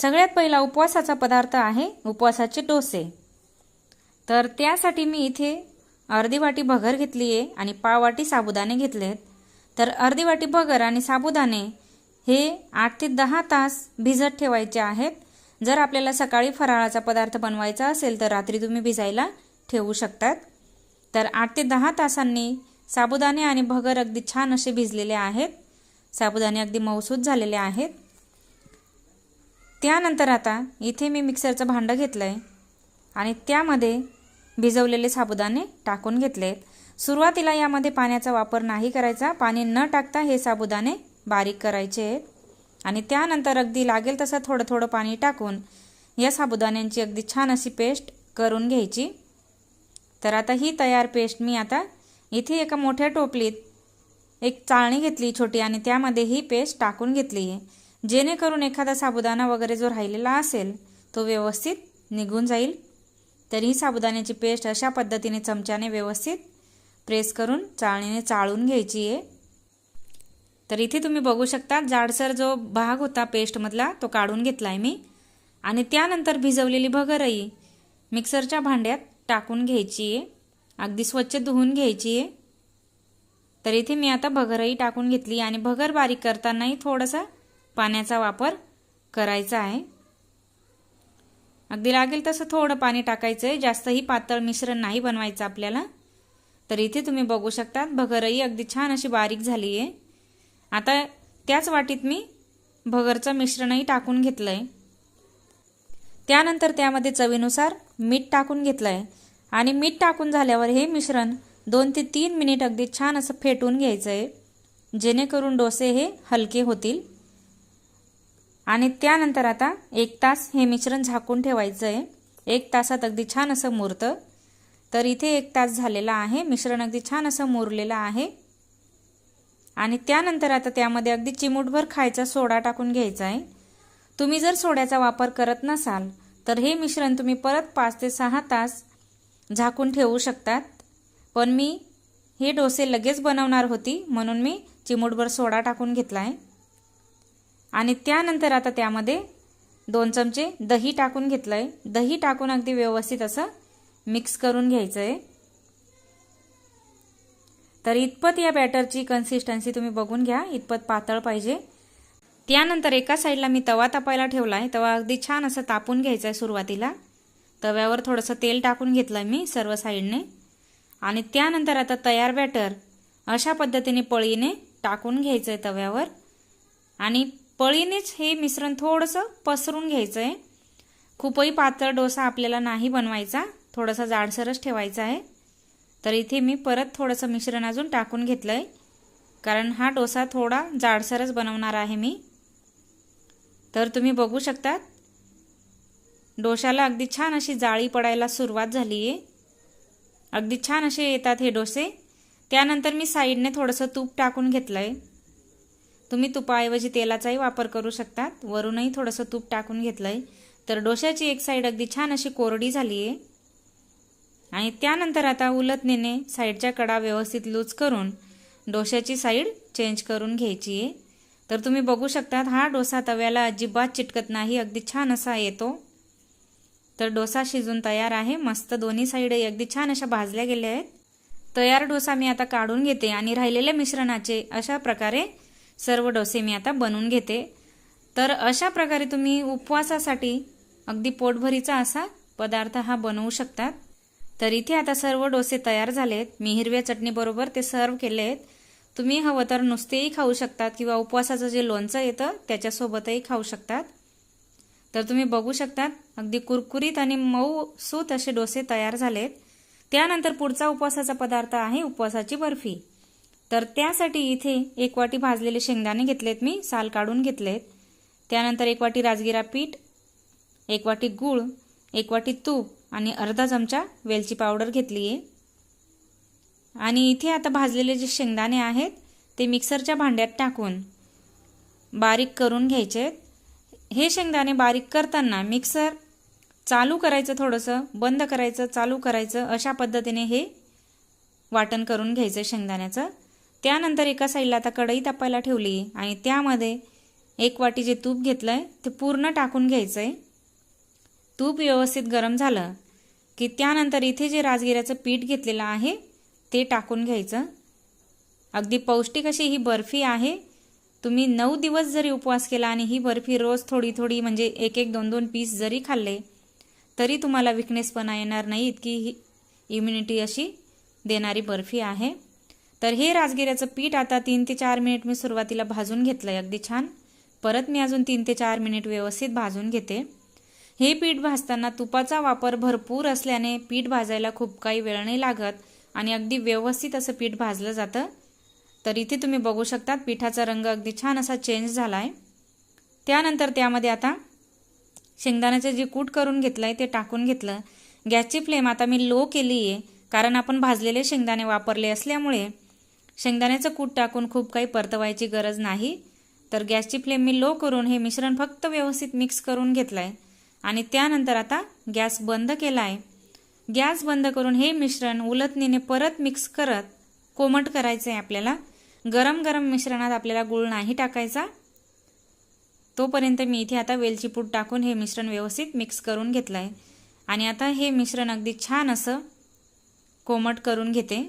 सगळ्यात पहिला उपवासाचा पदार्थ आहे उपवासाचे डोसे. तर त्यासाठी मी इथे अर्धी वाटी भगर घेतली आहे आणि पाव वाटी साबुदाणे घेतलेत. तर अर्धी वाटी भगर आणि साबुदाणे हे आठ ते दहा तास भिजत ठेवायचे आहेत. जर आपल्याला सकाळी फराळाचा पदार्थ बनवायचा असेल तर रात्री तुम्ही भिजायला ठेवू शकतात. तर आठ ते दहा तासांनी साबुदाणे आणि भगर अगदी छान असे भिजलेले आहेत. साबुदाणे अगदी मऊसूत झालेले आहेत. त्यानंतर आता इथे मी मिक्सरचं भांडं घेतलं आहे आणि त्यामध्ये भिजवलेले साबुदाणे टाकून घेतलेत. सुरुवातीला यामध्ये पाण्याचा वापर नाही करायचा. पाणी न टाकता हे साबुदाणे बारीक करायचे आहेत. आणि त्यानंतर अगदी लागेल तसं थोडं थोडं पाणी टाकून या साबुदाण्यांची अगदी छान अशी पेस्ट करून घ्यायची. तर आता ही तयार पेस्ट मी आता इथे एका मोठ्या टोपलीत एक चाळणी घेतली छोटी आणि त्यामध्ये ही पेस्ट टाकून घेतली आहे. जेणेकरून एखादा साबुदाणा वगैरे जो राहिलेला असेल तो व्यवस्थित निघून जाईल. तर ही साबुदाण्याची पेस्ट अशा पद्धतीने चमच्याने व्यवस्थित प्रेस करून चाळणीने चाळून घ्यायची आहे. तर इथे तुम्ही बघू शकता जाडसर जो भाग होता पेस्टमधला तो काढून घेतला आहे मी. आणि त्यानंतर भिजवलेली भगरही मिक्सरच्या भांड्यात टाकून घ्यायची आहे. अगदी स्वच्छ धुवून घ्यायची आहे. तर इथे मी आता भगरही टाकून घेतली आणि भगर बारीक करतानाही थोडंसं पाण्याचा वापर करायचा आहे. अगदी लागेल तसं थोडं पाणी टाकायचं आहे जास्तही पातळ मिश्रण नाही बनवायचं आपल्याला. तर इथे तुम्ही बघू शकतात भगरही अगदी छान अशी बारीक झाली आहे आता त्याच वाटीत मी भगरचं मिश्रणही टाकून घेतलं आहे त्यानंतर त्यामध्ये चवीनुसार मीठ टाकून घेतलं आहे आणि मीठ टाकून झाल्यावर हे मिश्रण दोन ते तीन मिनिट अगदी छान असं फेटून घ्यायचं आहे जेणेकरून डोसे हे हलके होतील. आणि त्यानंतर आता एक तास हे मिश्रण झाकून ठेवायचं आहे एक तासात अगदी छान असं मुरतं. तर इथे एक तास झालेला आहे. मिश्रण अगदी छान असं मुरलेलं आहे. आणि त्यानंतर आता त्यामध्ये अगदी चिमूटभर खायचा सोडा टाकून घ्यायचा आहे तुम्ही जर सोड्याचा वापर करत नसाल तर हे मिश्रण तुम्ही परत पाच ते सहा तास झाकून ठेवू शकतात. पण मी हे डोसे लगेच बनवणार होती म्हणून मी चिमूटभर सोडा टाकून घेतला आहे आणि त्यानंतर आता त्यामध्ये दोन चमचे दही टाकून घेतलं आहे दही टाकून अगदी व्यवस्थित असं मिक्स करून घ्यायचं आहे तर इतपत या बॅटरची कन्सिस्टन्सी तुम्ही बघून घ्या. इतपत पातळ पाहिजे. त्यानंतर एका साईडला मी तवा तापायला ठेवला आहे तवा अगदी छान असं तापून घ्यायचं आहे सुरुवातीला. तव्यावर थोडंसं तेल टाकून घेतलं मी सर्व साईडने आणि त्यानंतर आता तयार बॅटर अशा पद्धतीने पळीने टाकून घ्यायचं आहे तव्यावर. आणि पळीनेच हे मिश्रण थोडंसं पसरून घ्यायचं आहे खूपही पातळ डोसा आपल्याला नाही बनवायचा. थोडासा जाडसरच ठेवायचा आहे. तर इथे मी परत थोडंसं मिश्रण अजून टाकून घेतलं आहे कारण हा डोसा थोडा जाडसरच बनवणार आहे मी. तर तुम्ही बघू शकतात डोशाला अगदी छान अशी जाळी पडायला सुरुवात झाली आहे अगदी छान असे येतात हे डोसे. त्यानंतर मी साईडने थोडंसं तूप टाकून घेतलं आहे तुम्ही तुपाऐवजी तेलाचाही वापर करू शकतात. वरूनही थोडंसं तूप टाकून घेतलं आहे तर डोशाची एक साईड अगदी छान अशी कोरडी झाली आहे आणि त्यानंतर आता उलटणीने साईडच्या कडा व्यवस्थित लूज करून डोशाची साईड चेंज करून घ्यायची आहे तर तुम्ही बघू शकतात हा डोसा तव्याला अजिबात चिटकत नाही अगदी छान असा येतो. तर डोसा शिजून तयार आहे. मस्त दोन्ही साईडही अगदी छान अशा भाजल्या गेल्या आहेत. तयार डोसा मी आता काढून घेते आणि राहिलेल्या मिश्रणाचे अशा प्रकारे सर्व डोसे मी आता बनवून घेते. तर अशा प्रकारे तुम्ही उपवासासाठी अगदी पोटभरीचा असा पदार्थ हा बनवू शकतात. तर इथे आता सर्व डोसे तयार झालेत. मी हिरव्या चटणीबरोबर ते सर्व केले आहेत तुम्ही हवं तर नुसतेही खाऊ शकतात किंवा उपवासाचं जे लोणचं येतं त्याच्यासोबतही खाऊ शकतात. तर तुम्ही बघू शकतात अगदी कुरकुरीत आणि मऊ सूत असे डोसे तयार झालेत. त्यानंतर पुढचा उपवासाचा पदार्थ आहे उपवासाची बर्फी. तर त्यासाठी इथे एक वाटी भाजलेले शेंगदाणे घेतलेत मी साल काढून घेतलेत. त्यानंतर एक वाटी राजगिरा पीठ एक वाटी गूळ एक वाटी तूप आणि अर्धा चमचा वेलची पावडर घेतली आहे. आणि इथे आता भाजलेले जे शेंगदाणे आहेत ते मिक्सरच्या भांड्यात टाकून बारीक करून घ्यायचे आहेत. हे शेंगदाणे बारीक करताना मिक्सर चालू करायचं थोडंसं बंद करायचं चालू करायचं अशा पद्धतीने हे वाटण करून घ्यायचं शेंगदाण्याचं. त्यानंतर एका साईडला आता कढई तापायला ठेवली आणि त्यामध्ये एक वाटी जे तूप घेतलं आहे ते पूर्ण टाकून घ्यायचं आहे तूप व्यवस्थित गरम झालं की त्यानंतर इथे जे राजगिऱ्याचं पीठ घेतलेलं आहे ते टाकून घ्यायचं. अगदी पौष्टिक अशी ही बर्फी आहे. तुम्ही नऊ दिवस जरी उपवास केला आणि ही बर्फी रोज थोडी थोडी म्हणजे एक एक दोन दोन पीस जरी खाल्ले तरी तुम्हाला विकनेसपणा येणार नाही इतकी ही इम्युनिटी अशी देणारी बर्फी आहे. तर हे राजगिऱ्याचं पीठ आता तीन ते चार मिनिट मी सुरुवातीला भाजून घेतलं आहे अगदी छान. परत मी अजून तीन ते चार मिनिट व्यवस्थित भाजून घेते. हे पीठ भाजताना तुपाचा वापर भरपूर असल्याने पीठ भाजायला खूप काही वेळ नाही लागत आणि अगदी व्यवस्थित असं पीठ भाजलं जातं. तर इथे तुम्ही बघू शकतात पिठाचा रंग अगदी छान असा चेंज झाला आहे त्यानंतर त्यामध्ये आता शेंगदाण्याचं जे कूट करून घेतलं आहे ते टाकून घेतलं. गॅसची फ्लेम आता मी लो केली आहे कारण आपण भाजलेले शेंगदाणे वापरले असल्यामुळे शेंगदाण्याचं कूट टाकून खूप काही परतवायची गरज नाही. तर गॅसची फ्लेम मी लो करून हे मिश्रण फक्त व्यवस्थित मिक्स करून घेतलं आहे आणि त्यानंतर आता गॅस बंद केला आहे गॅस बंद करून हे मिश्रण उलटणीने परत मिक्स करत कोमट करायचं आहे आपल्याला. गरम गरम मिश्रणात आपल्याला गुळ नाही टाकायचा. तोपर्यंत मी इथे आता वेलची पूड टाकून हे मिश्रण व्यवस्थित मिक्स करून घेतलं आहे आणि आता हे मिश्रण अगदी छान असं कोमट करून घेते.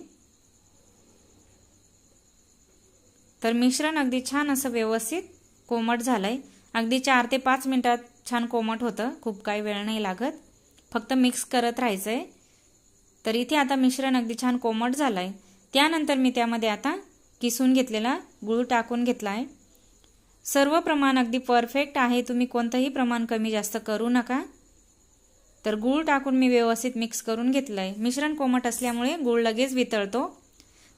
तर मिश्रण अगदी छान असं व्यवस्थित कोमट झालं आहे अगदी चार ते पाच मिनटात छान कोमट होतं. खूप काही वेळ नाही लागत. फक्त मिक्स करत राहायचं आहे तर इथे आता मिश्रण अगदी छान कोमट झालं आहे त्यानंतर मी त्यामध्ये आता किसून घेतलेला गूळ टाकून घेतला आहे सर्व प्रमाण अगदी परफेक्ट आहे. तुम्ही कोणतंही प्रमाण कमी जास्त करू नका. तर गूळ टाकून मी व्यवस्थित मिक्स करून घेतलं आहे मिश्रण कोमट असल्यामुळे गूळ लगेच वितळतो.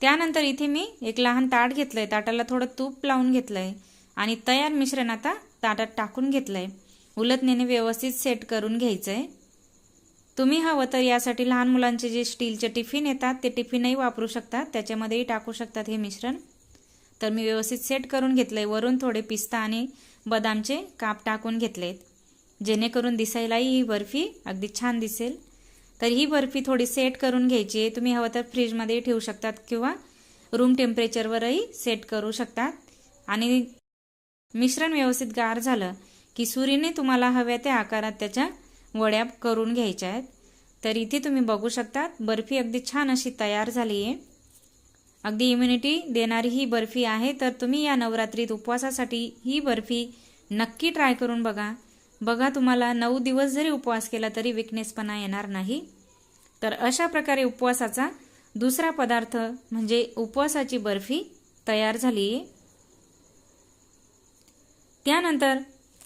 त्यानंतर इथे मी एक लहान ताट घेतलं आहे ताटाला थोडं तूप लावून घेतलं आहे आणि तयार मिश्रण आता ताटात टाकून घेतलं आहे उलटणीने व्यवस्थित सेट करून घ्यायचं आहे तुम्ही हवं तर यासाठी लहान मुलांचे जे स्टीलचे टिफिन येतात ते टिफिनही वापरू शकतात त्याच्यामध्येही टाकू शकतात हे मिश्रण. तर मी व्यवस्थित सेट करून घेतलं आहे वरून थोडे पिस्ता आणि बदामचे काप टाकून घेतलेत. जेणेकरून दिसायलाही ही बर्फी अगदी छान दिसेल. तर ही बर्फी थोडी सेट करून घ्यायची आहे. तुम्ही हवं तर फ्रीजमध्ये ठेवू शकतात किंवा रूम टेम्परेचरवरही सेट करू शकतात. आणि मिश्रण व्यवस्थित गार झालं की सुरीने तुम्हाला हव्या त्या आकारात त्याच्या वड्या करून घ्यायच्या आहेत. तर इथे तुम्ही बघू शकतात बर्फी अगदी छान अशी तयार झाली आहे. अगदी इम्युनिटी देणारी ही बर्फी आहे. तर तुम्ही या नवरात्रीत उपवासासाठी ही बर्फी नक्की ट्राय करून बघा. बघा तुम्हाला नऊ दिवस जरी उपवास केला तरी विकनेसपणा येणार नाही. तर अशा प्रकारे उपवासाचा दुसरा पदार्थ म्हणजे उपवासाची बर्फी तयार झाली. आहे त्यानंतर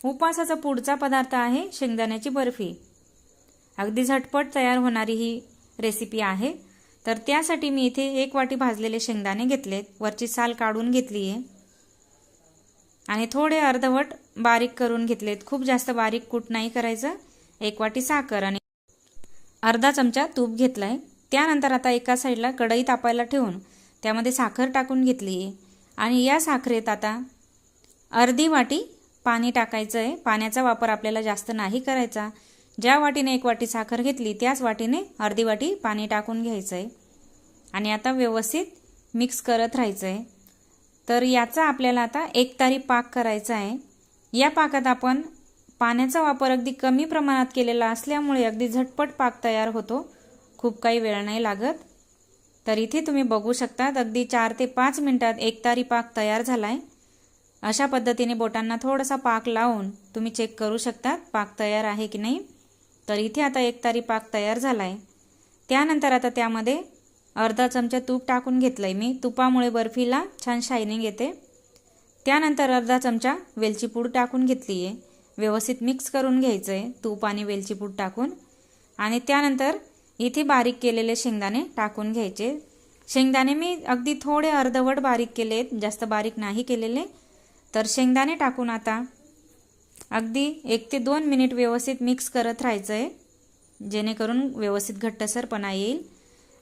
उपवासाचा पुढचा पदार्थ आहे शेंगदाण्याची बर्फी. अगदी झटपट तयार होणारी ही रेसिपी आहे. तर त्यासाठी मी इथे एक वाटी भाजलेले शेंगदाणे घेतलेत. वरची साल काढून घेतली आहे आणि थोडे अर्धवट बारीक करून घेतलेत. खूप जास्त बारीक कूट नाही करायचं. एक वाटी साखर आणि अर्धा चमचा तूप घेतला आहे त्यानंतर आता एका साईडला कढई तापायला ठेवून त्यामध्ये साखर टाकून घेतली. आहे आणि या साखरेत आता अर्धी वाटी पाणी टाकायचं आहे पाण्याचा वापर आपल्याला जास्त नाही करायचा. ज्या वाटीने एक वाटी साखर घेतली त्याच वाटीने अर्धी वाटी पाणी टाकून घ्यायचं आहे आणि आता व्यवस्थित मिक्स करत राहायचं आहे तर याचा आपल्याला आता एक तारी पाक करायचा आहे. या पाकात आपण पाण्याचा वापर अगदी कमी प्रमाणात केलेला असल्यामुळे अगदी झटपट पाक तयार होतो. खूप काही वेळ नाही लागत. तर इथे तुम्ही बघू शकतात अगदी चार ते पाच मिनटात एकतारी पाक तयार झाला आहे अशा पद्धतीने बोटांना थोडासा पाक लावून तुम्ही चेक करू शकतात पाक तयार आहे की नाही. तर इथे आता एकतारी पाक तयार झाला आहे त्यानंतर आता त्यामध्ये अर्धा चमचा तूप टाकून घेतलं आहे मी. तुपामुळे बर्फीला छान शायनिंग येते. त्यानंतर अर्धा चमचा वेलची पूड टाकून घेतली आहे व्यवस्थित मिक्स करून घ्यायचं आहे तूप आणि वेलची पूड टाकून. आणि त्यानंतर इथे बारीक केलेले शेंगदाणे टाकून घ्यायचे. शेंगदाणे मी अगदी थोडे अर्धवट बारीक केले आहेत जास्त बारीक नाही केलेले. तर शेंगदाणे टाकून आता अगदी एक ते दोन मिनिट व्यवस्थित मिक्स करत राहायचं आहे जेणेकरून व्यवस्थित घट्टसरपणा येईल.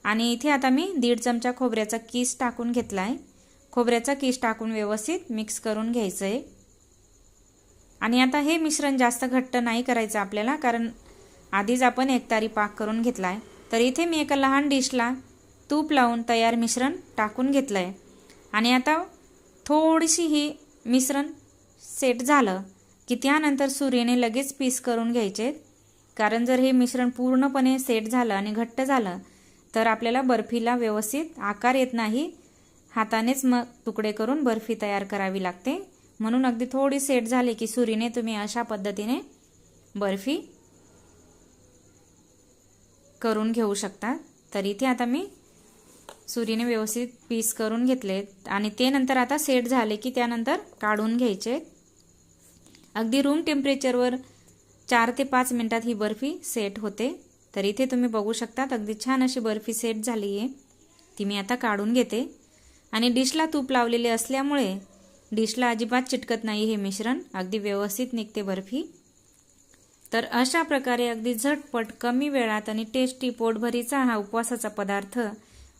आणि इथे आता मी दीड चमचा खोबऱ्याचा किस टाकून घेतला आहे खोबऱ्याचा किस टाकून व्यवस्थित मिक्स करून घ्यायचं आहे आणि आता हे मिश्रण जास्त घट्ट नाही करायचं आपल्याला कारण आधीच आपण एकतारी पाक करून घेतला आहे तर इथे मी एका लहान डिशला तूप लावून तयार मिश्रण टाकून घेतलं आहे आणि आता थोडीशी ही मिश्रण सेट झालं की त्यानंतर सूर्यने लगेच पीस करून घ्यायचे. कारण जर हे मिश्रण पूर्णपणे सेट झालं आणि घट्ट झालं तर आपल्याला बर्फीला व्यवस्थित आकार येत नाही. हातानेच मग तुकडे करून बर्फी तयार करावी लागते. म्हणून अगदी थोडी सेट झाली की सुरीने तुम्ही अशा पद्धतीने बर्फी करून घेऊ शकता. तर इथे आता मी सुरीने व्यवस्थित पीस करून घेतले. आणि ते नंतर आता सेट झाले की त्यानंतर काढून घ्यायचे. अगदी रूम टेम्परेचरवर चार ते पाच मिनटात ही बर्फी सेट होते. तर इथे तुम्ही बघू शकतात अगदी छान अशी बर्फी सेट झाली आहे ती मी आता काढून घेते. आणि डिशला तूप लावलेले असल्यामुळे डिशला अजिबात चिटकत नाही हे मिश्रण. अगदी व्यवस्थित निघते बर्फी. तर अशा प्रकारे अगदी झटपट कमी वेळात आणि टेस्टी पोटभरीचा हा उपवासाचा पदार्थ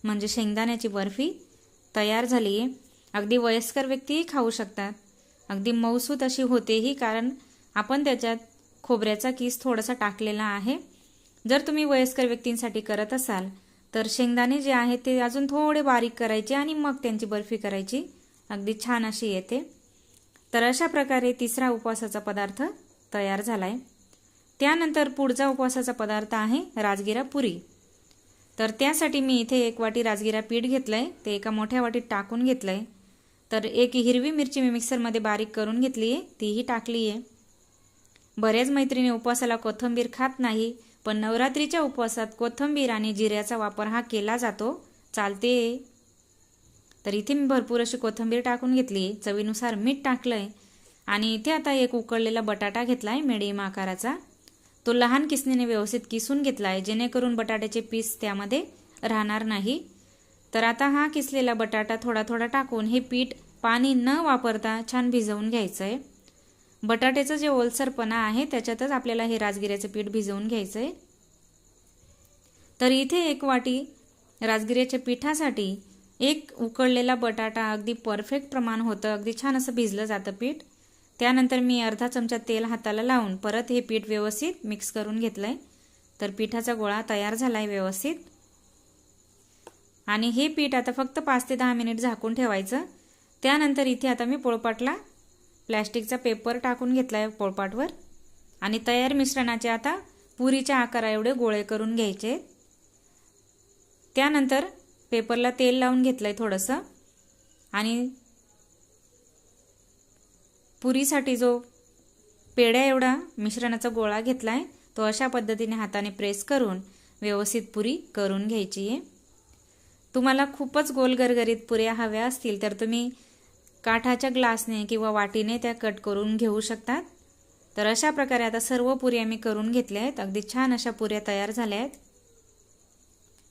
म्हणजे शेंगदाण्याची बर्फी तयार झाली आहे. अगदी वयस्कर व्यक्तीही खाऊ शकतात. अगदी मौसूत अशी होतेही कारण आपण त्याच्यात खोबऱ्याचा किस थोडासा टाकलेला आहे. जर तुम्ही वयस्कर व्यक्तींसाठी करत असाल तर शेंगदाणे जे आहेत ते अजून थोडे बारीक करायचे आणि मग त्यांची बर्फी करायची. अगदी छान अशी येते. तर अशा प्रकारे तिसरा उपवासाचा पदार्थ तयार झालाय. त्यानंतर पुढचा उपवासाचा पदार्थ आहे राजगिरा पुरी. तर त्यासाठी मी इथे एक वाटी राजगिरा पीठ घेतलंय. ते एका मोठ्या वाटीत टाकून घेतलंय. तर एक हिरवी मिरची मी मिक्सरमध्ये बारीक करून घेतली आहे तीही टाकली आहे बऱ्याच मैत्रिणी उपवासाला कोथिंबीर खात नाही पण नवरात्रीच्या उपवासात कोथिंबीर आणि जिऱ्याचा वापर हा केला जातो. चालते. तर इथे मी भरपूर अशी कोथिंबीर टाकून घेतली. चवीनुसार मीठ टाकलंय. आणि इथे आता एक उकळलेला बटाटा घेतलाय मिडियम आकाराचा. तो लहान किसणीने व्यवस्थित किसून घेतलाय जेणेकरून बटाट्याचे पीस त्यामध्ये राहणार नाही. तर आता हा किसलेला बटाटा थोडा थोडा टाकून हे पीठ पाणी न वापरता छान भिजवून घ्यायचं आहे बटाट्याचं जे ओलसरपणा आहे त्याच्यातच आपल्याला हे राजगिऱ्याचं पीठ भिजवून घ्यायचं आहे तर इथे एक वाटी राजगिऱ्याच्या पिठासाठी एक उकळलेला बटाटा अगदी परफेक्ट प्रमाण होतं अगदी छान असं भिजलं जातं पीठ. त्यानंतर मी अर्धा चमचा तेल हाताला लावून परत हे पीठ व्यवस्थित मिक्स करून घेतलं आहे तर पिठाचा गोळा तयार झाला आहे व्यवस्थित. आणि हे पीठ आता फक्त पाच ते दहा मिनिट झाकून ठेवायचं. त्यानंतर इथे आता मी पोळपाटला प्लॅस्टिकचा पेपर टाकून घेतलाय पोळपाटवर. आणि तयार मिश्रणाचे आता पुरीच्या आकारा एवढे गोळे करून घ्यायचे. त्यानंतर पेपरला तेल लावून घेतलंय थोडंसं. आणि पुरीसाठी जो पेड्या एवढा मिश्रणाचा गोळा घेतलाय तो अशा पद्धतीने हाताने प्रेस करून व्यवस्थित पुरी करून घ्यायची आहे. तुम्हाला खूपच गोल गरगरीत पुऱ्या हव्या असतील तर तुम्ही काठाच्या ग्लासने किंवा वाटीने त्या कट करून घेऊ शकतात. तर अशा प्रकारे आता सर्व पुऱ्या मी करून घेतल्या आहेत. अगदी छान अशा पुऱ्या तयार झाल्या आहेत.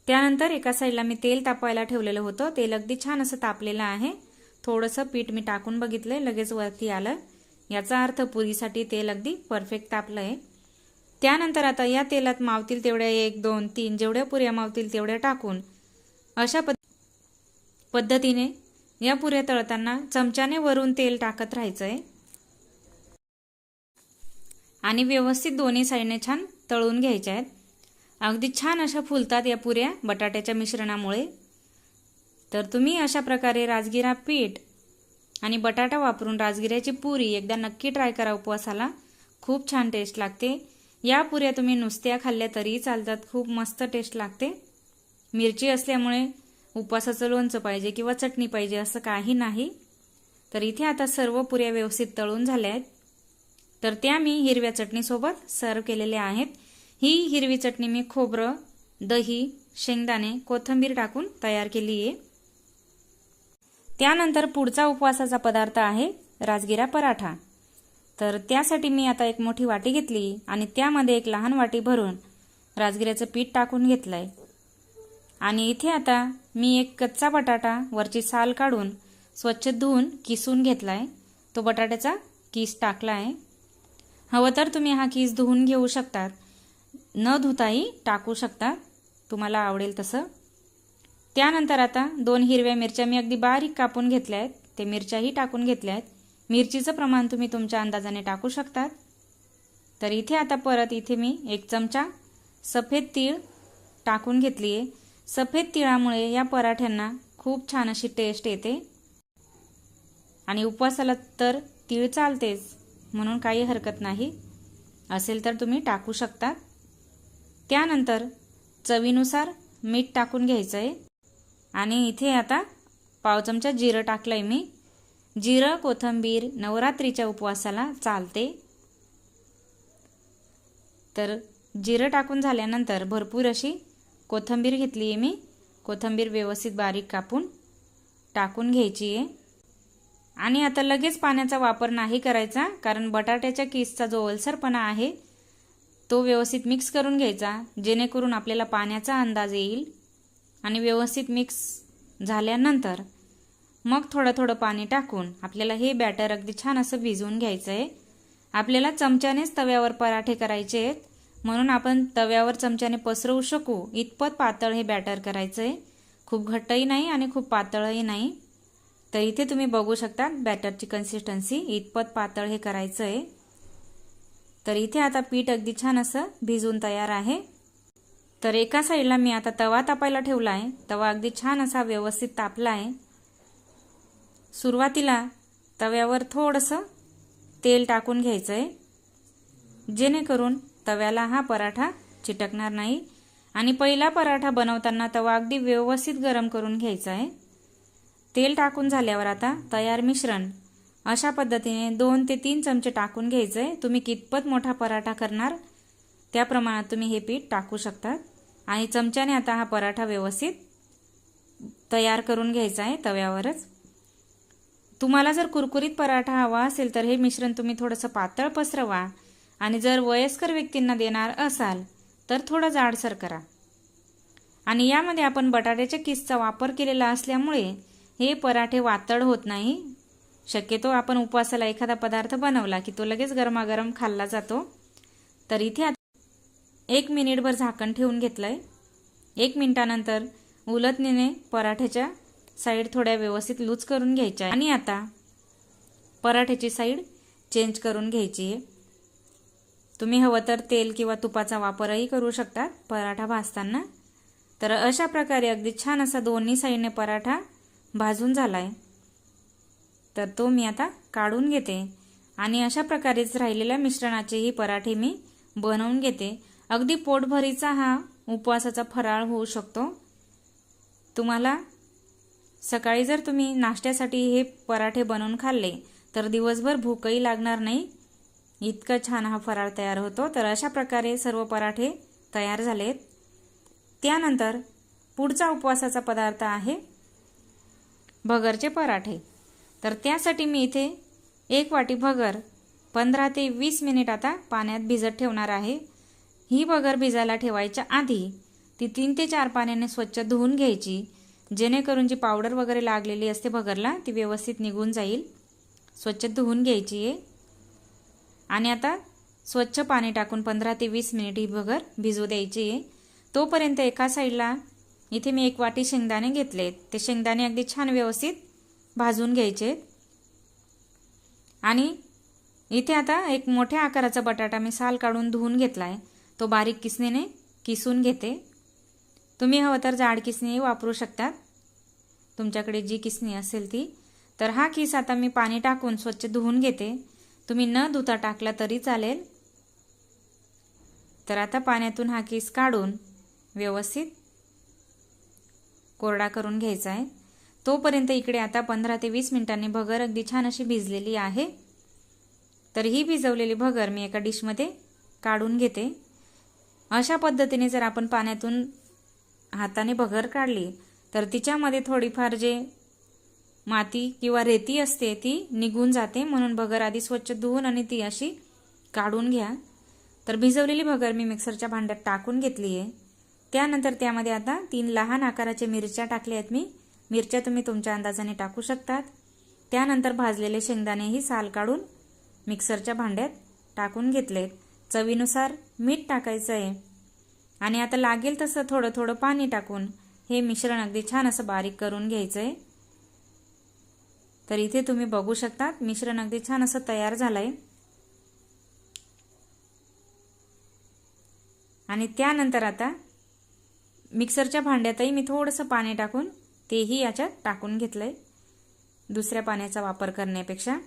त्यानंतर एका साईडला मी तेल तापवायला ठेवलेलं होतं. तेल अगदी छान असं तापलेलं आहे. थोडंसं पीठ मी टाकून बघितलंय. लगेच वरती आलं. याचा अर्थ पुरीसाठी तेल अगदी परफेक्ट तापलं आहे त्यानंतर आता या तेलात मावतील तेवढ्या एक दोन तीन जेवढ्या पुऱ्या मावतील तेवढ्या टाकून अशा पद्धतीने या पुऱ्या तळताना चमच्याने वरून तेल टाकत राहायचं आहे आणि व्यवस्थित दोन्ही साईडने छान तळून घ्यायच्या आहेत. अगदी छान अशा फुलतात या पुऱ्या बटाट्याच्या मिश्रणामुळे. तर तुम्ही अशा प्रकारे राजगिरा पीठ आणि बटाटा वापरून राजगिऱ्याची पुरी एकदा नक्की ट्राय करा उपवासाला. खूप छान टेस्ट लागते. या पुऱ्या तुम्ही नुसत्या खाल्ल्या तरी चालतात. खूप मस्त टेस्ट लागते. मिरची असल्यामुळे उपवासाचं लोणचं पाहिजे किंवा चटणी पाहिजे असं काही नाही. तर इथे आता सर्व पुऱ्या व्यवस्थित तळून झाल्या आहेत तर त्या मी हिरव्या चटणीसोबत सर्व केलेल्या आहेत. ही हिरवी चटणी मी खोबरं दही शेंगदाणे कोथिंबीर टाकून तयार केली आहे. त्यानंतर पुढचा उपवासाचा पदार्थ आहे राजगिरा पराठा. तर त्यासाठी मी आता एक मोठी वाटी घेतली आणि त्यामध्ये एक लहान वाटी भरून राजगिऱ्याचं पीठ टाकून घेतलंय. आणि इथे आता मी एक कच्चा बटाटा वरची साल काढून स्वच्छ धुवून किसून घेतला आहे तो बटाट्याचा किस टाकला आहे हवं तर तुम्ही हा किस धुवून घेऊ शकतात. न धुताही टाकू शकता. तुम्हाला आवडेल तसं. त्यानंतर आता दोन हिरव्या मिरच्या मी अगदी बारीक कापून घेतल्या आहेत ते मिरच्याही टाकून घेतल्या आहेत मिरचीचं प्रमाण तुम्ही तुमच्या अंदाजाने टाकू शकतात. तर इथे आता परत इथे मी एक चमचा सफेद तीळ टाकून घेतली आहे सफेद तिळामुळे या पराठ्यांना खूप छान अशी टेस्ट येते. आणि उपवासाला तर तीळ चालतेच म्हणून काही हरकत नाही. असेल तर तुम्ही टाकू शकता. त्यानंतर चवीनुसार मीठ टाकून घ्यायचं आहे आणि इथे आता पाव चमचा जिरं टाकलं आहे मी. जिरं कोथंबीर नवरात्रीच्या उपवासाला चालते. तर जिरं टाकून झाल्यानंतर भरपूर अशी कोथंबीर घेतली आहे मी. कोथंबीर व्यवस्थित बारीक कापून टाकून घ्यायची आहे आणि आता लगेच पाण्याचा वापर नाही करायचा कारण बटाट्याच्या किसचा जो ओलसरपणा आहे तो व्यवस्थित मिक्स करून घ्यायचा जेणेकरून आपल्याला पाण्याचा अंदाज येईल आणि व्यवस्थित मिक्स झाल्यानंतर मग थोडं थोडं पाणी टाकून आपल्याला हे बॅटर अगदी छान असं भिजवून घ्यायचं आहे आपल्याला चमच्यानेच तव्यावर पराठे करायचे आहेत म्हणून आपण तव्यावर चमच्याने पसरवू शकू. इतपत पातळ हे बॅटर करायचं आहे खूप घट्टही नाही आणि खूप पातळही नाही. तर इथे तुम्ही बघू शकता बॅटरची कन्सिस्टन्सी इतपत पातळ हे करायचं आहे तर इथे आता पीठ अगदी छान असं भिजून तयार आहे. तर एका साईडला मी आता तवा तापायला ठेवला आहे तवा अगदी छान असा व्यवस्थित तापला आहे सुरुवातीला तव्यावर थोडंसं तेल टाकून घ्यायचं आहे जेणेकरून तव्याला हा पराठा चिटकणार नाही. आणि पहिला पराठा बनवताना तवा अगदी व्यवस्थित गरम करून घ्यायचा आहे. तेल टाकून झाल्यावर आता तयार मिश्रण. अशा पद्धतीने दोन ते तीन चमचे टाकून घ्यायचं. आहे तुम्ही कितपत मोठा पराठा करणार त्या प्रमाणात तुम्ही हे पीठ टाकू शकतात. आणि चमच्याने आता हा पराठा व्यवस्थित तयार करून घ्यायचा आहे तव्यावरच. तुम्हाला जर कुरकुरीत पराठा हवा असेल तर हे मिश्रण तुम्ही थोडंसं पातळ पसरवा. आणि जर वयस्कर व्यक्तींना देणार असाल तर थोडं जाडसर करा. आणि यामध्ये आपण बटाट्याच्या किसचा वापर केलेला असल्यामुळे हे पराठे वातड होत नाही. शक्यतो आपण उपवासाला एखादा पदार्थ बनवला की तो लगेच गरमागरम खाल्ला जातो. तर इथे एक मिनिटभर झाकण ठेवून घेतलंय. एक मिनिटानंतर उलटणीने पराठ्याच्या साईड थोड्या व्यवस्थित लूज करून घ्यायच्या. आणि आता पराठ्याची साईड चेंज करून घ्यायची आहे. तुम्ही हवं तर तेल किंवा तुपाचा वापरही करू शकता पराठा भाजताना. तर अशा प्रकारे अगदी छान असा दोन्ही साईडने पराठा भाजून झाला आहे तर तो मी आता काढून घेते. आणि अशा प्रकारेच राहिलेल्या मिश्रणाचेही पराठे मी बनवून घेते. अगदी पोटभरीचा हा उपवासाचा फराळ होऊ शकतो. तुम्हाला सकाळी जर तुम्ही नाश्त्यासाठी हे पराठे बनवून खाल्ले तर दिवसभर भूकही लागणार नाही. इतकं छान हा फराळ तयार होतो. तर अशा प्रकारे सर्व पराठे तयार झालेत. त्यानंतर पुढचा उपवासाचा पदार्थ आहे भगरचे पराठे. तर त्यासाठी मी इथे एक वाटी भगर पंधरा ते वीस मिनिट आता पाण्यात भिजत ठेवणार आहे. ही भगर भिजायला ठेवायच्या आधी ती तीन ते चार पाण्याने स्वच्छ धुवून घ्यायची. जेणेकरून जी पावडर वगैरे लागलेली असते भगरला ती व्यवस्थित निघून जाईल. स्वच्छ धुवून घ्यायची आहे. आणि आता स्वच्छ पाणी टाकून पंधरा ते वीस मिनिट ही भगर भिजू द्यायची आहे. तोपर्यंत एका साईडला इथे मी एक वाटी शेंगदाणे घेतले ते शेंगदाणे अगदी छान व्यवस्थित भाजून घ्यायचे आणि इथे आता एक मोठ्या आकाराचा बटाटा मी साल काढून धुवून घेतला आहे. तो बारीक किसणीने किसून घेते. तुम्ही हवं तर जाड किसणी वापरू शकतात. तुमच्याकडे जी किसणी असेल ती. तर हा किस आता मी पाणी टाकून स्वच्छ धुवून घेते. तुम्ही न धुता टाकला तरी चालेल. तर आता पाण्यातून हा केस काढून व्यवस्थित कोरडा करून घ्यायचा आहे. तोपर्यंत इकडे आता पंधरा ते वीस मिनिटांनी भगर अगदी छान अशी भिजलेली आहे. तर ही भिजवलेली भगर मी एका डिशमध्ये काढून घेते. अशा पद्धतीने जर आपण पाण्यातून हाताने भगर काढली तर तिच्यामध्ये थोडीफार जे माती किंवा रेती असते ती निघून जाते. म्हणून भगर आधी स्वच्छ धुवून आणि ती अशी काढून घ्या. तर भिजवलेली भगर मी मिक्सरच्या भांड्यात टाकून घेतली आहे. त्यानंतर त्यामध्ये आता तीन लहान आकाराच्या मिरच्या टाकल्या आहेत मी. मिरच्या तुम्ही तुमच्या अंदाजाने टाकू शकतात. त्यानंतर भाजलेले शेंगदाणेही साल काढून मिक्सरच्या भांड्यात टाकून घेतलेत. चवीनुसार मीठ टाकायचं आहे. आणि आता लागेल तसं थोडं थोडं पाणी टाकून हे मिश्रण अगदी छान असं बारीक करून घ्यायचं आहे तर इथे तुम्ही बघू शकतात मिश्रण अगदी छान असं तयार झालंय. आणि त्यानंतर आता मिक्सरच्या भांड्यातही मी थोडंसं पाणी टाकून तेही याच्यात टाकून घेतलंय दुसऱ्या पाण्याचा वापर करण्यापेक्षा.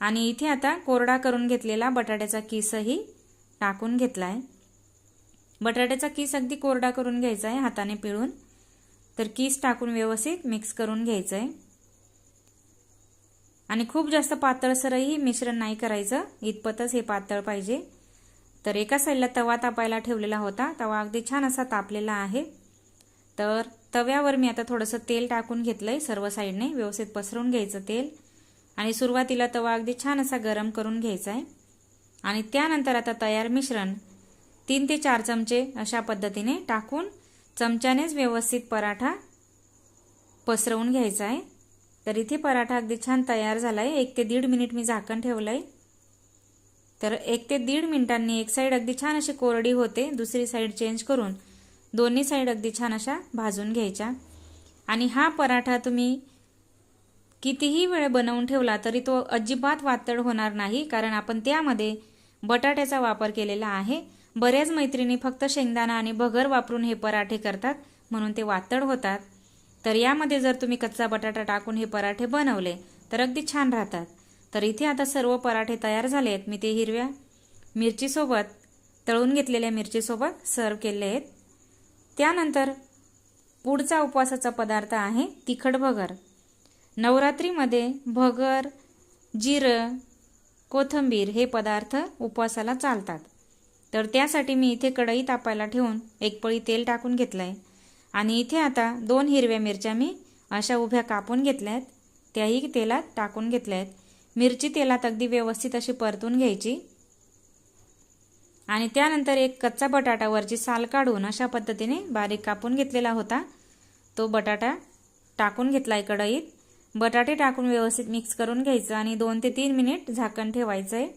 आणि इथे आता कोरडा करून घेतलेला बटाट्याचा किसही टाकून घेतला आहे बटाट्याचा किस अगदी कोरडा करून घ्यायचा आहे हाताने पिळून. तर किस टाकून व्यवस्थित मिक्स करून घ्यायचं आहे आणि खूप जास्त पातळसरही मिश्रण नाही करायचं. इतपतच हे पातळ पाहिजे. तर एका साईडला तवा तापायला ठेवलेला होता. तवा अगदी छान असा तापलेला आहे. तर तव्यावर मी आता थोडंसं तेल टाकून घेतलं आहे सर्व साईडने. व्यवस्थित पसरवून घ्यायचं तेल. आणि सुरुवातीला तवा अगदी छान असा गरम करून घ्यायचा आहे आणि त्यानंतर आता तयार मिश्रण तीन ते चार चमचे अशा पद्धतीने टाकून चमच्यानेच व्यवस्थित पराठा पसरवून घ्यायचा आहे तर इथे पराठा अगदी छान तयार झाला आहे एक ते दीड मिनिट मी झाकण ठेवलं आहे तर एक ते दीड मिनिटांनी एक साईड अगदी छान अशी कोरडी होते. दुसरी साईड चेंज करून दोन्ही साईड अगदी छान अशा भाजून घ्यायच्या. आणि हा पराठा तुम्ही कितीही वेळ बनवून ठेवला तरी तो अजिबात वातड होणार नाही कारण आपण त्यामध्ये बटाट्याचा वापर केलेला आहे. बऱ्याच मैत्रिणी फक्त शेंगदाणा आणि भगर वापरून हे पराठे करतात म्हणून ते वातड होतात. तर यामध्ये जर तुम्ही कच्चा बटाटा टाकून हे पराठे बनवले तर अगदी छान राहतात. तर इथे आता सर्व पराठे तयार झाले आहेत. मी ते हिरव्या मिरचीसोबत तळून घेतलेल्या मिरचीसोबत सर्व केले आहेत. त्यानंतर पुढचा उपवासाचा पदार्थ आहे तिखट भगर. नवरात्रीमध्ये भगर जिरं कोथंबीर हे पदार्थ उपवासाला चालतात. तर त्यासाठी मी इथे कढई तापायला ठेवून एक पळी तेल टाकून घेतलं आहे आणि इथे आता दोन हिरव्या मिरच्या मी अशा उभ्या कापून घेतल्या आहेत त्याही तेलात टाकून घेतल्या आहेत मिरची तेलात अगदी व्यवस्थित अशी परतून घ्यायची. आणि त्यानंतर एक कच्चा बटाटा वरची साल काढून अशा पद्धतीने बारीक कापून घेतलेला होता. तो बटाटा टाकून घेतला आहे कढईत बटाटे टाकून व्यवस्थित मिक्स करून घ्यायचं आणि दोन ते तीन मिनिट झाकण ठेवायचं आहे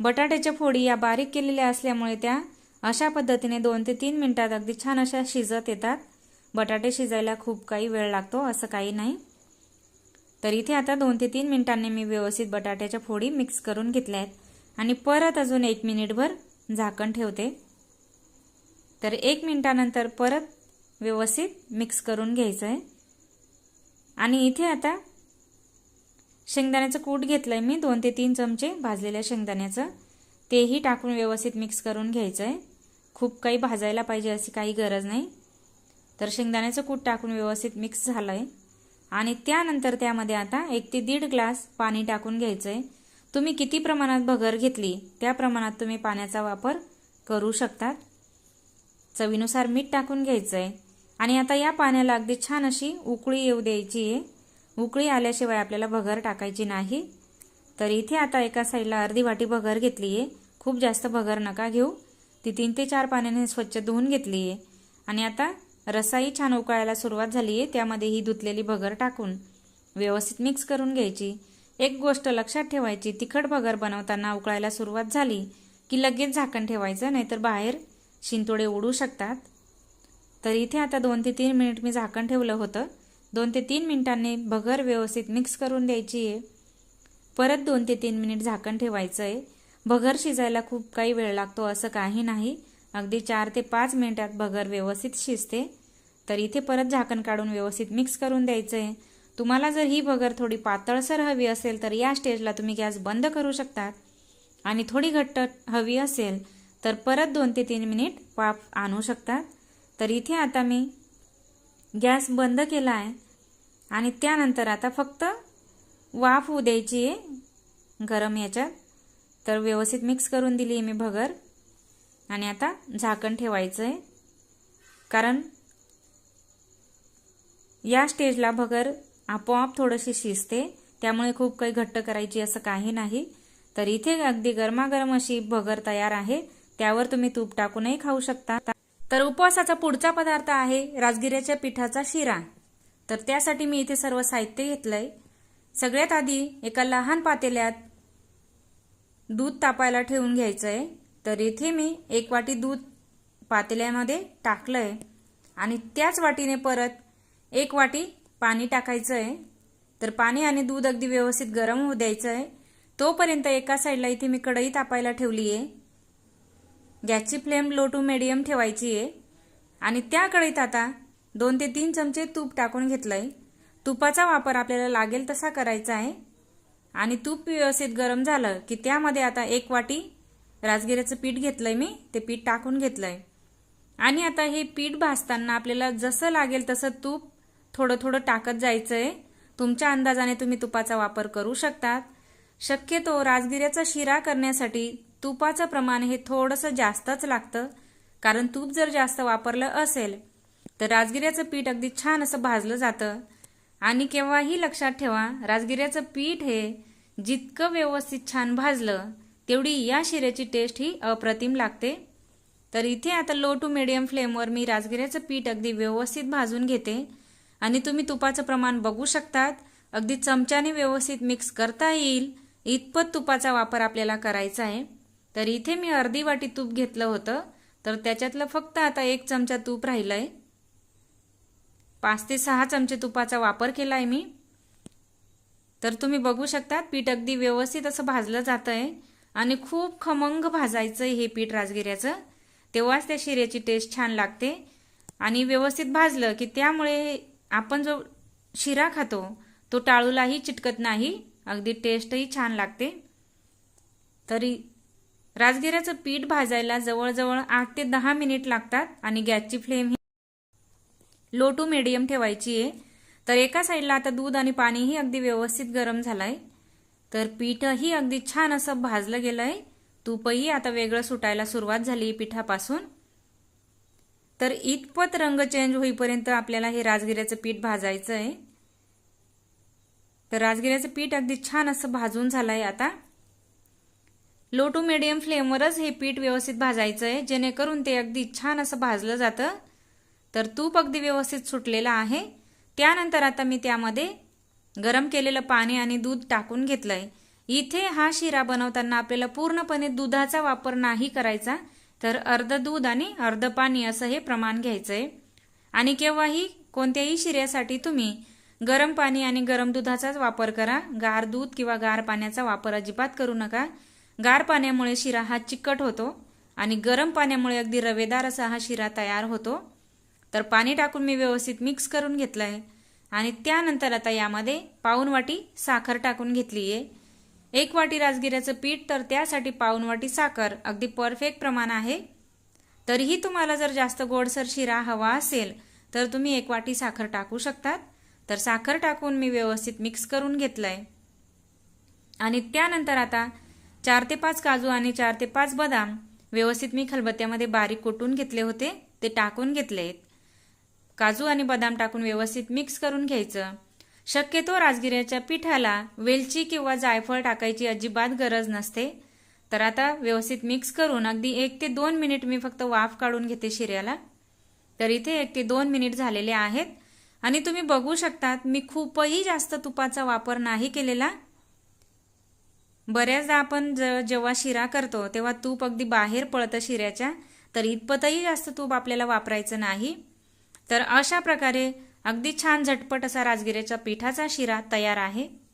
बटाट्याच्या फोडी या बारीक केलेल्या असल्यामुळे त्या अशा पद्धतीने दोन ते तीन मिनिटात अगदी छान अशा शिजत येतात. बटाटे शिजायला खूप काही वेळ लागतो असं काही नाही. तर इथे आता दोन ते तीन मिनिटांनी मी व्यवस्थित बटाट्याच्या फोडी मिक्स करून घेतल्या आहेत. आणि परत अजून एक मिनिटभर झाकण ठेवते. तर एक मिनिटानंतर परत व्यवस्थित मिक्स करून घ्यायचं आहे आणि इथे आता शेंगदाण्याचं कूट घेतलं आहे मी दोन ते तीन चमचे भाजलेल्या शेंगदाण्याचं. तेही टाकून व्यवस्थित मिक्स करून घ्यायचं आहे खूप काही भाजायला पाहिजे अशी काही गरज नाही. तर शेंगदाण्याचं कूट टाकून व्यवस्थित मिक्स झालं आहे आणि त्यानंतर त्यामध्ये आता एक ते दीड ग्लास पाणी टाकून घ्यायचं आहे तुम्ही किती प्रमाणात भगर घेतली त्या प्रमाणात तुम्ही पाण्याचा वापर करू शकतात. चवीनुसार मीठ टाकून घ्यायचं आहे आणि आता या पाण्याला अगदी छान अशी उकळी येऊ द्यायची आहे. उकळी आल्याशिवाय आपल्याला भगर टाकायची नाही. तर इथे आता एका साईडला अर्धी वाटी भगर घेतली आहे खूप जास्त भगर नका घेऊ. ती तीन ते चार पाण्याने स्वच्छ धुवून घेतली आहे. आणि आता रसाई छान उकळायला सुरुवात झाली आहे. त्यामध्ये ही धुतलेली भगर टाकून व्यवस्थित मिक्स करून घ्यायची. एक गोष्ट लक्षात ठेवायची तिखट भगर बनवताना उकळायला सुरुवात झाली की लगेच झाकण ठेवायचं नाहीतर बाहेर शिंतोडे उडू शकतात. तर इथे आता दोन ते तीन मिनिट मी झाकण ठेवलं होतं. दोन ते तीन मिनिटांनी भगर व्यवस्थित मिक्स करून द्यायची आहे. परत दोन ते तीन मिनिट झाकण ठेवायचं आहे भगर शिजायला खूप काही वेळ लागतो असं काही नाही. अगदी चार ते पाच मिनिटात भगर व्यवस्थित शिजते. तर इथे परत झाकण काढून व्यवस्थित मिक्स करून द्यायचं आहे तुम्हाला जर ही भगर थोडी पातळसर हवी असेल तर या स्टेजला तुम्ही गॅस बंद करू शकतात आणि थोडी घट्ट हवी असेल तर परत दोन ते तीन मिनिट वाफ आणू शकतात तर इथे आता मी गॅस बंद केला आहे आणि त्यानंतर आता फक्त वाफ होऊ द्यायची आहे गरम याच्यात. तर व्यवस्थित मिक्स करून दिली आहे मी भगर. आणि आता झाकण ठेवायचं आहे कारण या स्टेजला भगर आपोआप थोडीशी शिजते. त्यामुळे खूप काही घट्ट करायची असं काही नाही. तर इथे अगदी गरमागरम अशी भगर तयार आहे. त्यावर तुम्ही तूप टाकूनही खाऊ शकता. तर उपवासाचा पुढचा पदार्थ आहे राजगिऱ्याच्या पिठाचा शिरा. तर त्यासाठी मी इथे सर्व साहित्य घेतलंय. सगळ्यात आधी एका लहान पातेल्यात दूध तापायला ठेवून घ्यायचं आहे तर इथे मी एक वाटी दूध पातेल्यामध्ये टाकलं आहे आणि त्याच वाटीने परत एक वाटी पाणी टाकायचं आहे तर पाणी आणि दूध अगदी व्यवस्थित गरम होऊ द्यायचं आहे तोपर्यंत एका साईडला इथे मी कढई तापायला ठेवली आहे गॅसची फ्लेम लो टू मिडियम ठेवायची आहे आणि त्या कढईत आता दोन ते तीन चमचे तूप टाकून घेतलं आहे तुपाचा वापर आपल्याला लागेल तसा करायचा आहे. आणि तूप व्यवस्थित गरम झालं की त्यामध्ये आता एक वाटी राजगिऱ्याचं पीठ घेतलंय मी. ते पीठ टाकून घेतलंय. आणि आता हे पीठ भाजताना आपल्याला जसं लागेल तसं तूप थोडं थोडं टाकत जायचं आहे तुमच्या अंदाजाने तुम्ही तुपाचा वापर करू शकतात. शक्यतो राजगिऱ्याचा शिरा करण्यासाठी तुपाचं प्रमाण हे थोडंसं जास्तच लागतं. कारण तूप जर जास्त वापरलं असेल तर राजगिऱ्याचं पीठ अगदी छान असं भाजलं जातं. आणि केव्हाही लक्षात ठेवा राजगिऱ्याचं पीठ हे जितकं व्यवस्थित छान भाजलं तेवढी या शिऱ्याची टेस्ट ही अप्रतिम लागते. तर इथे आता लो टू मिडियम फ्लेमवर मी राजगिऱ्याचं पीठ अगदी व्यवस्थित भाजून घेते. आणि तुम्ही तुपाचं प्रमाण बघू शकतात. अगदी चमच्याने व्यवस्थित मिक्स करता येईल. इतपत तुपाचा वापर आपल्याला करायचा आहे. तर इथे मी अर्धी वाटी तूप घेतलं होतं. तर त्याच्यातलं फक्त आता एक चमचा तूप राहिलं आहे पाच ते सहा चमचे तुपाचा वापर केला आहे मी. तर तुम्ही बघू शकता पीठ अगदी व्यवस्थित असं भाजलं जात आहे आणि खूप खमंग भाजायचं हे पीठ राजगिऱ्याचं. तेव्हाच त्या शिऱ्याची टेस्ट छान लागते. आणि व्यवस्थित भाजलं की त्यामुळे आपण जो शिरा खातो तो टाळूलाही चिटकत नाही. अगदी टेस्टही छान लागते. तरी राजगिऱ्याचं पीठ भाजायला जवळजवळ आठ ते दहा मिनिट लागतात आणि गॅसची फ्लेम ही लो टू मिडियम ठेवायची आहे. तर एका साईडला आता दूध आणि पाणीही अगदी व्यवस्थित गरम झालंय. तर पीठही अगदी छान असं भाजलं गेलंय. तूपही आता वेगळं सुटायला सुरुवात झाली पिठापासून. तर इतपत रंग चेंज होईपर्यंत आपल्याला हे राजगिऱ्याचं पीठ भाजायचं आहे तर राजगिऱ्याचं पीठ अगदी छान असं भाजून झालंय आता. लो टू मिडियम फ्लेमवरच हे पीठ व्यवस्थित भाजायचं आहे जेणेकरून ते अगदी छान असं भाजलं जातं. तर तूप अगदी व्यवस्थित सुटलेलं आहे. त्यानंतर आता मी त्यामध्ये गरम केलेलं पाणी आणि दूध टाकून घेतलं आहे इथे हा शिरा बनवताना आपल्याला पूर्णपणे दुधाचा वापर नाही करायचा तर अर्ध दूध आणि अर्ध पाणी असं हे प्रमाण घ्यायचं आहे आणि केव्हाही कोणत्याही शिऱ्यासाठी तुम्ही गरम पाणी आणि गरम दुधाचाच वापर करा. गार दूध किंवा गार पाण्याचा वापर अजिबात करू नका. गार पाण्यामुळे शिरा हा चिकट होतो आणि गरम पाण्यामुळे अगदी रवेदार असा हा शिरा तयार होतो. तर पाणी टाकून मी व्यवस्थित मिक्स करून घेतलं आहे आणि त्यानंतर आता यामध्ये पाऊन वाटी साखर टाकून घेतली आहे. एक वाटी राजगिऱ्याचं पीठ तर त्यासाठी पाऊन वाटी साखर. अगदी परफेक्ट प्रमाण आहे. तरीही तुम्हाला जर जास्त गोडसर शिरा हवा असेल तर तुम्ही एक वाटी साखर टाकू शकतात. तर साखर टाकून मी व्यवस्थित मिक्स करून घेतलंय. आणि त्यानंतर आता चार ते पाच काजू आणि चार ते पाच बदाम व्यवस्थित मी खलबत्त्यामध्ये बारीक कुटून घेतले होते. ते टाकून घेतले आहेत काजू आणि बदाम टाकून व्यवस्थित मिक्स करून घ्यायचं. शक्यतो राजगिऱ्याच्या पिठाला वेलची किंवा जायफळ टाकायची अजिबात गरज नसते. तर आता व्यवस्थित मिक्स करून अगदी एक ते दोन मिनिट मी फक्त वाफ काढून घेते शिऱ्याला. तर इथे एक ते दोन मिनिट झालेले आहेत. आणि तुम्ही बघू शकतात मी खूपही जास्त तुपाचा वापर नाही केलेला. बऱ्याचदा आपण जेव्हा शिरा करतो तेव्हा तूप अगदी बाहेर पळतं शिऱ्याच्या. तर इतपतही जास्त तूप आपल्याला वापरायचं नाही. तर अशा प्रकारे अगदी छान झटपट असा राजगिऱ्याच्या पिठाचा शिरा तयार आहे.